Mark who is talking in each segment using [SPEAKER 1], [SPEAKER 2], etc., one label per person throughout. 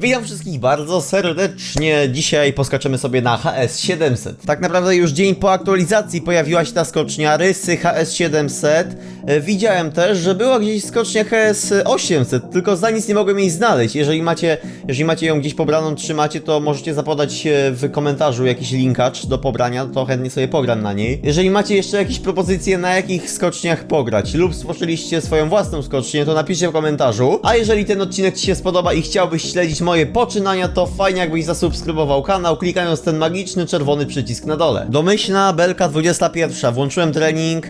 [SPEAKER 1] Witam wszystkich bardzo serdecznie. Dzisiaj poskaczemy sobie na HS700. Tak naprawdę już dzień po aktualizacji pojawiła się ta skocznia rysy HS700. E, Widziałem też, że była gdzieś skocznia HS800, tylko za nic nie mogłem jej znaleźć. Jeżeli macie, jeżeli macie ją gdzieś pobraną, trzymacie, to możecie zapodać w komentarzu jakiś linkacz do pobrania, to chętnie sobie pogram na niej. Jeżeli macie jeszcze jakieś propozycje, na jakich skoczniach pograć, lub stworzyliście swoją własną skocznię, to napiszcie w komentarzu. A jeżeli ten odcinek Ci się spodoba i chciałbyś śledzić moje poczynania, to fajnie jakbyś zasubskrybował kanał, klikając ten magiczny czerwony przycisk na dole. Domyślna belka 21. Włączyłem trening,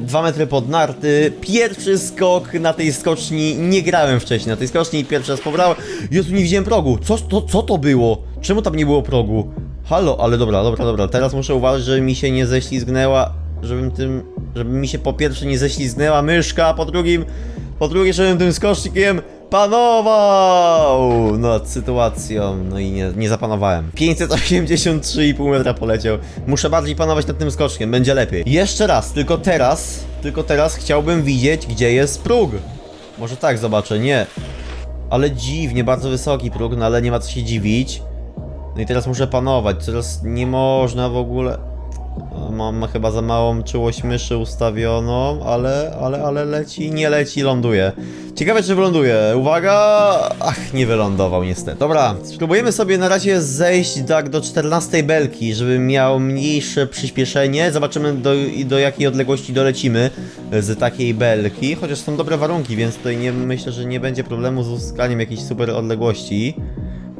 [SPEAKER 1] 2 metry pod narty. Pierwszy skok na tej skoczni, nie grałem wcześniej na tej skoczni i pierwszy raz pobrałem. Jezu, nie widziałem progu. Co to, co to było? Czemu tam nie było progu? Halo, ale dobra, dobra, dobra. Teraz muszę uważać, żeby mi się nie ześlizgnęła, żebym tym, żeby mi się po pierwsze nie ześlizgnęła myszka, po drugim, po drugie, żebym tym skocznikiem panował nad sytuacją. No i nie, nie zapanowałem. 583,5 metra poleciał. Muszę bardziej panować nad tym skoczkiem, będzie lepiej. Jeszcze raz, tylko teraz, tylko teraz chciałbym widzieć, gdzie jest próg. Może tak zobaczę, nie. Ale dziwnie, bardzo wysoki próg, no ale nie ma co się dziwić. No i teraz muszę panować, teraz nie można w ogóle... Mam chyba za małą czułość myszy ustawioną, ale, ale, ale leci, nie leci, ląduje. Ciekawe czy wyląduje. Uwaga! Ach, nie wylądował niestety. Dobra, spróbujemy sobie na razie zejść tak do 14 belki, żeby miał mniejsze przyspieszenie. Zobaczymy do, do jakiej odległości dolecimy z takiej belki. Chociaż są dobre warunki, więc tutaj nie, myślę, że nie będzie problemu z uzyskaniem jakiejś super odległości.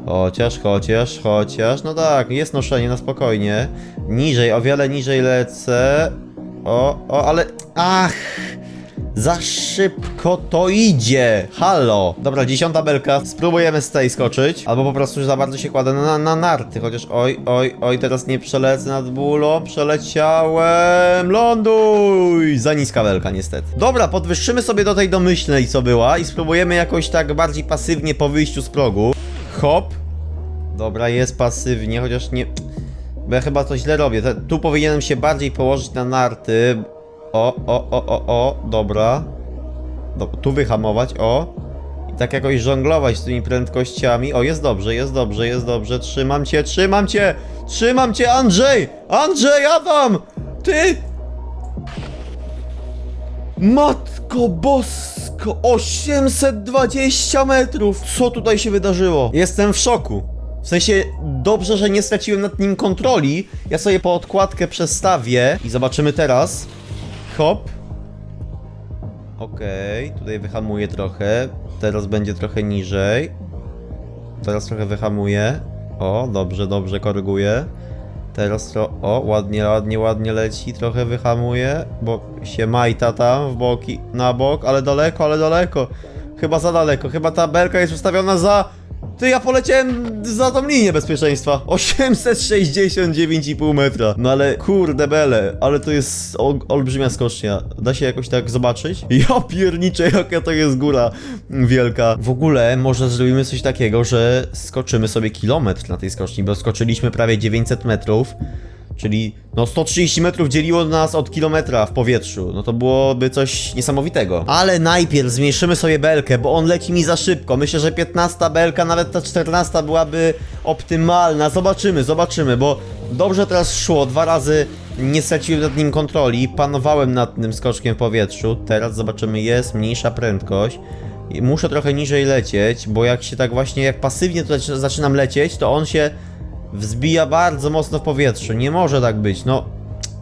[SPEAKER 1] Chociaż, chociaż, chociaż, no tak, jest noszenie na spokojnie. Niżej, o wiele niżej lecę. O, o, ale, ach, za szybko to idzie. Halo. Dobra, dziesiąta belka, spróbujemy z tej skoczyć. Albo po prostu za bardzo się kładę na, na narty, chociaż oj, oj, oj, teraz nie przelecę nad bólą, przeleciałem, ląduj. Za niska belka niestety. Dobra, podwyższymy sobie do tej domyślnej, co była i spróbujemy jakoś tak bardziej pasywnie po wyjściu z progu. Hop. Dobra, jest pasywnie, chociaż nie... Bo ja chyba to źle robię. Tu powinienem się bardziej położyć na narty. O, o, o, o, o, dobra. Do, tu wyhamować, o. I tak jakoś żonglować z tymi prędkościami. O, jest dobrze, jest dobrze, jest dobrze. Trzymam cię, trzymam cię! Trzymam cię, Andrzej! Andrzej, Adam! Ty! Matko bosko! 820 metrów! Co tutaj się wydarzyło? Jestem w szoku. W sensie, dobrze, że nie straciłem nad nim kontroli. Ja sobie po odkładkę przestawię i zobaczymy teraz. Hop. Okej, tutaj wyhamuję trochę. Teraz będzie trochę niżej. Teraz trochę wyhamuję. O, dobrze, dobrze, koryguję. Teraz tro... O, ładnie, ładnie, ładnie leci, trochę wyhamuje, bo się majta tam w boki, na bok, ale daleko, ale daleko. Chyba za daleko, chyba ta belka jest ustawiona za... Ty, ja poleciałem za tą linię bezpieczeństwa. 869,5 metra. No ale kurde bele, ale to jest ol, olbrzymia skocznia. Da się jakoś tak zobaczyć? Ja pierniczę, jaka to jest góra wielka. W ogóle może zrobimy coś takiego, że skoczymy sobie kilometr na tej skoczni, bo skoczyliśmy prawie 900 metrów. Czyli no 130 metrów dzieliło nas od kilometra w powietrzu. No to byłoby coś niesamowitego. Ale najpierw zmniejszymy sobie belkę, bo on leci mi za szybko. Myślę, że 15 belka, nawet ta 14 byłaby optymalna. Zobaczymy, zobaczymy, bo dobrze teraz szło. Dwa razy nie straciłem nad nim kontroli. Panowałem nad tym skoczkiem w powietrzu. Teraz zobaczymy, jest mniejsza prędkość. Muszę trochę niżej lecieć, bo jak się tak właśnie, jak pasywnie tutaj zaczynam lecieć, to on się wzbija bardzo mocno w powietrzu. Nie może tak być, no.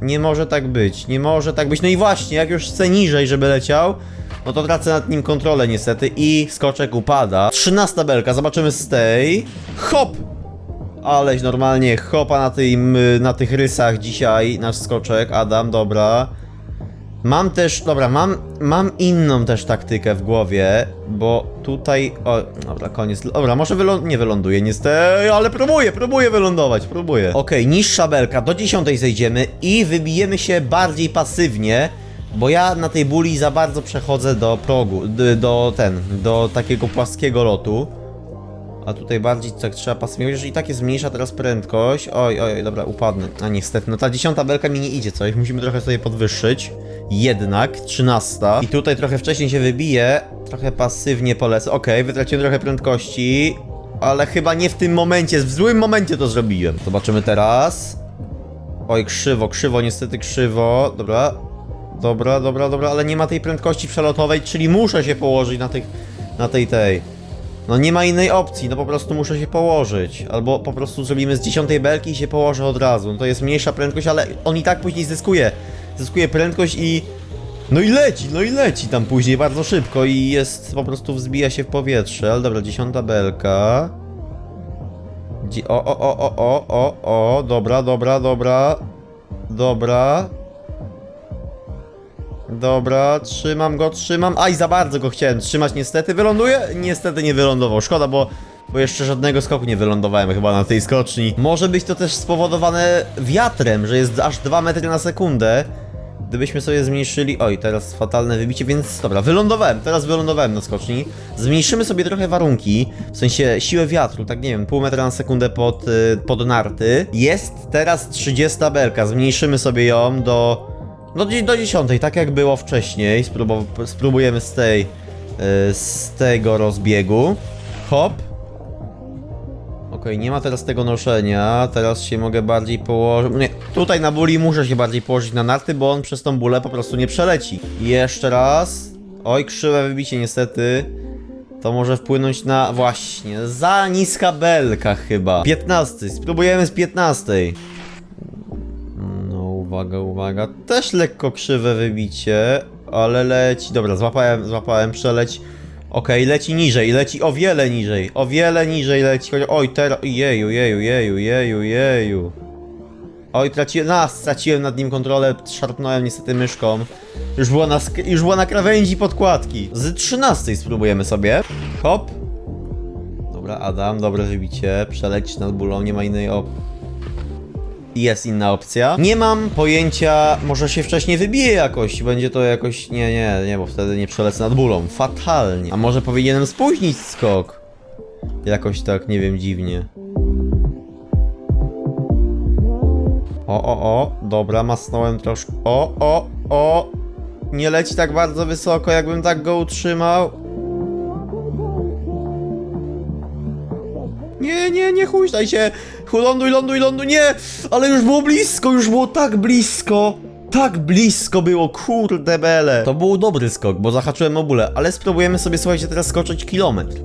[SPEAKER 1] Nie może tak być, nie może tak być. No i właśnie, jak już chcę niżej, żeby leciał, no to tracę nad nim kontrolę niestety i skoczek upada. 13 belka, zobaczymy z tej. Hop! Aleś normalnie hopa na, tym, na tych rysach dzisiaj, nasz skoczek, Adam, dobra. Mam też, dobra, mam, mam inną też taktykę w głowie, bo tutaj, o, dobra, koniec, dobra, może wylą, nie wyląduję niestety, ale próbuję, próbuję wylądować, próbuję. Okej, niższa belka, do dziesiątej zejdziemy i wybijemy się bardziej pasywnie, bo ja na tej buli za bardzo przechodzę do progu, d- do ten, do takiego płaskiego lotu. A tutaj bardziej tak trzeba pasywnie, jeżeli i tak jest mniejsza teraz prędkość. Oj, oj, dobra, upadnę. A niestety, no ta dziesiąta belka mi nie idzie coś, musimy trochę sobie podwyższyć. Jednak, trzynasta. I tutaj trochę wcześniej się wybije, trochę pasywnie polecę. Okej, wytraciłem trochę prędkości. ale chyba nie w tym momencie, w złym momencie to zrobiłem. Zobaczymy teraz. Oj, krzywo, krzywo, niestety krzywo. Dobra. Dobra, dobra, dobra, ale nie ma tej prędkości przelotowej, czyli muszę się położyć na tych, na tej, tej. No nie ma innej opcji, no po prostu muszę się położyć. Albo po prostu zrobimy z dziesiątej belki i się położę od razu. No to jest mniejsza prędkość, ale on i tak później zyskuje. Zyskuje prędkość i... No i leci, no i leci tam później bardzo szybko i jest, po prostu wzbija się w powietrze. Ale dobra, dziesiąta belka. O, o, o, o, o, o, o, dobra, dobra, dobra. Dobra. Dobra, trzymam go, trzymam. Aj, za bardzo go chciałem trzymać, niestety. Wyląduje? Niestety nie wylądował. Szkoda, bo, bo jeszcze żadnego skoku nie wylądowałem chyba na tej skoczni. Może być to też spowodowane wiatrem, że jest aż 2 metry na sekundę. Gdybyśmy sobie zmniejszyli... Oj, teraz fatalne wybicie, więc dobra, wylądowałem, teraz wylądowałem na skoczni. Zmniejszymy sobie trochę warunki, w sensie siłę wiatru, tak nie wiem, pół metra na sekundę pod, y, pod narty. Jest teraz 30 belka, zmniejszymy sobie ją do... No do, do 10, tak jak było wcześniej. Spróbu spróbujemy z tej. y, z tego rozbiegu. Hop. Okej, nie ma teraz tego noszenia. Teraz się mogę bardziej położyć. Nie, tutaj na buli muszę się bardziej położyć na narty, bo on przez tą bulę po prostu nie przeleci. Jeszcze raz. Oj, krzywe wybicie niestety. To może wpłynąć na. Właśnie, za niska belka chyba. 15. Spróbujemy z 15. Uwaga, uwaga. Też lekko krzywe wybicie, ale leci. Dobra, złapałem, złapałem, przeleć. Okej, leci niżej, leci o wiele niżej, o wiele niżej leci. Oj, teraz. Jeju, jeju, jeju, jeju, jeju. Oj, traciłem. A, straciłem nad nim kontrolę, szarpnąłem niestety myszką. Już było na, już było na krawędzi podkładki. Z 13 spróbujemy sobie. Hop. Dobra, Adam, dobre wybicie. Przeleć nad bólą, nie ma innej opcji jest inna opcja. Nie mam pojęcia, może się wcześniej wybije jakoś, będzie to jakoś, nie, nie, nie, bo wtedy nie przelecę nad bólą, fatalnie. A może powinienem spóźnić skok? Jakoś tak, nie wiem, dziwnie. O, o, o, dobra, masnąłem troszkę. O, o, o, nie leci tak bardzo wysoko, jakbym tak go utrzymał. Huśtaj się! Ląduj, ląduj, ląduj, nie! Ale już było blisko, już było tak blisko! Tak blisko było, kurde bele! To był dobry skok, bo zahaczyłem o bólę, ale spróbujemy sobie, słuchajcie, teraz skoczyć kilometr.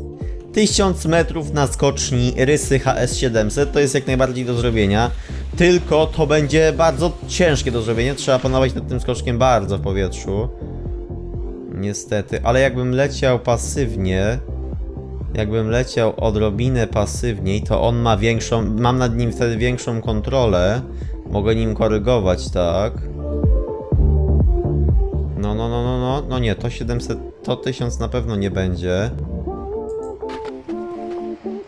[SPEAKER 1] 1000 metrów na skoczni Rysy HS700 to jest jak najbardziej do zrobienia. Tylko to będzie bardzo ciężkie do zrobienia. Trzeba panować nad tym skoczkiem bardzo w powietrzu. Niestety, ale jakbym leciał pasywnie, jakbym leciał odrobinę pasywniej, to on ma większą, mam nad nim wtedy większą kontrolę. Mogę nim korygować, tak. No, no, no, no, no, no nie, to 700, to 1000 na pewno nie będzie.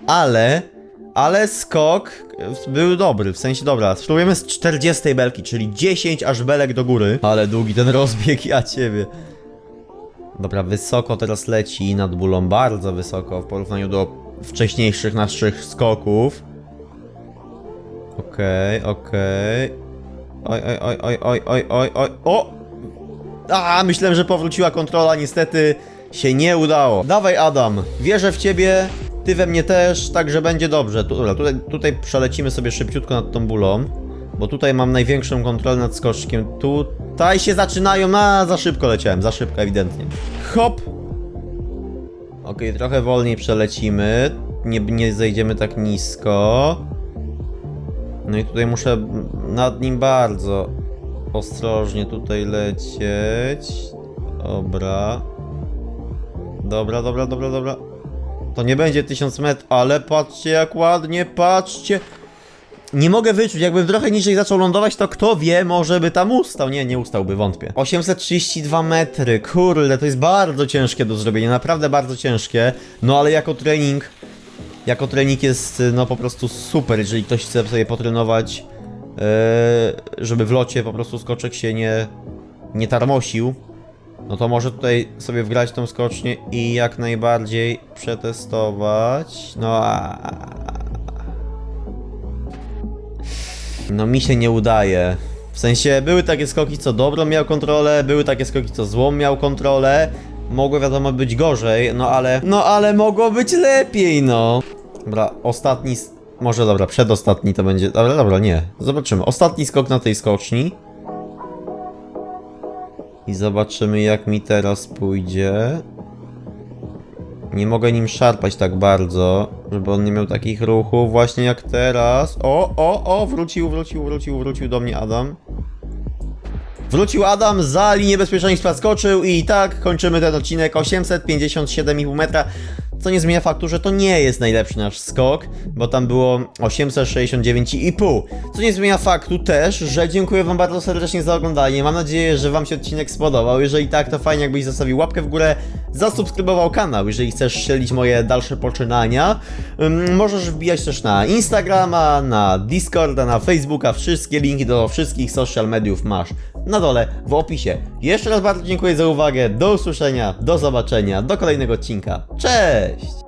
[SPEAKER 1] Ale, ale skok był dobry, w sensie dobra, spróbujemy z 40 belki, czyli 10 aż belek do góry. Ale długi ten rozbieg, ja ciebie. Dobra, wysoko teraz leci nad bólą, bardzo wysoko w porównaniu do wcześniejszych naszych skoków. Okej, okay, okej. Okay. Oj, oj, oj, oj, oj, oj, oj, o! A, myślałem, że powróciła kontrola, niestety się nie udało. Dawaj Adam, wierzę w ciebie, ty we mnie też, także będzie dobrze. Dobra, tutaj, tutaj przelecimy sobie szybciutko nad tą bólą, bo tutaj mam największą kontrolę nad skoczkiem. Tu Tutaj się zaczynają, a za szybko leciałem, za szybko ewidentnie. Hop! Okej, trochę wolniej przelecimy, nie, nie zejdziemy tak nisko. No i tutaj muszę nad nim bardzo ostrożnie tutaj lecieć. Dobra. Dobra, dobra, dobra, dobra. To nie będzie 1000 metrów, ale patrzcie jak ładnie, patrzcie. Nie mogę wyczuć, jakbym trochę niżej zaczął lądować, to kto wie, może by tam ustał. Nie, nie ustałby, wątpię. 832 metry, kurde, to jest bardzo ciężkie do zrobienia, naprawdę bardzo ciężkie. No ale jako trening, jako trening jest no po prostu super, jeżeli ktoś chce sobie potrenować, yy, żeby w locie po prostu skoczek się nie, nie tarmosił. No to może tutaj sobie wgrać tą skocznię i jak najbardziej przetestować. No a... No mi się nie udaje. W sensie były takie skoki, co dobrą miał kontrolę, były takie skoki, co złą miał kontrolę. Mogło wiadomo być gorzej, no ale. No ale mogło być lepiej, no. Dobra, ostatni. Może dobra, przedostatni to będzie. Dobra, dobra, nie. Zobaczymy. Ostatni skok na tej skoczni. I zobaczymy, jak mi teraz pójdzie. Nie mogę nim szarpać tak bardzo, żeby on nie miał takich ruchów, właśnie jak teraz. O, o, o, wrócił, wrócił, wrócił, wrócił do mnie Adam. Wrócił Adam, za linię bezpieczeństwa skoczył i tak kończymy ten odcinek 857,5 metra. Co nie zmienia faktu, że to nie jest najlepszy nasz skok, bo tam było 869,5. Co nie zmienia faktu też, że dziękuję Wam bardzo serdecznie za oglądanie. Mam nadzieję, że Wam się odcinek spodobał. Jeżeli tak, to fajnie jakbyś zostawił łapkę w górę, zasubskrybował kanał, jeżeli chcesz śledzić moje dalsze poczynania. Możesz wbijać też na Instagrama, na Discorda, na Facebooka. Wszystkie linki do wszystkich social mediów masz na dole w opisie. Jeszcze raz bardzo dziękuję za uwagę. Do usłyszenia, do zobaczenia, do kolejnego odcinka. Cześć!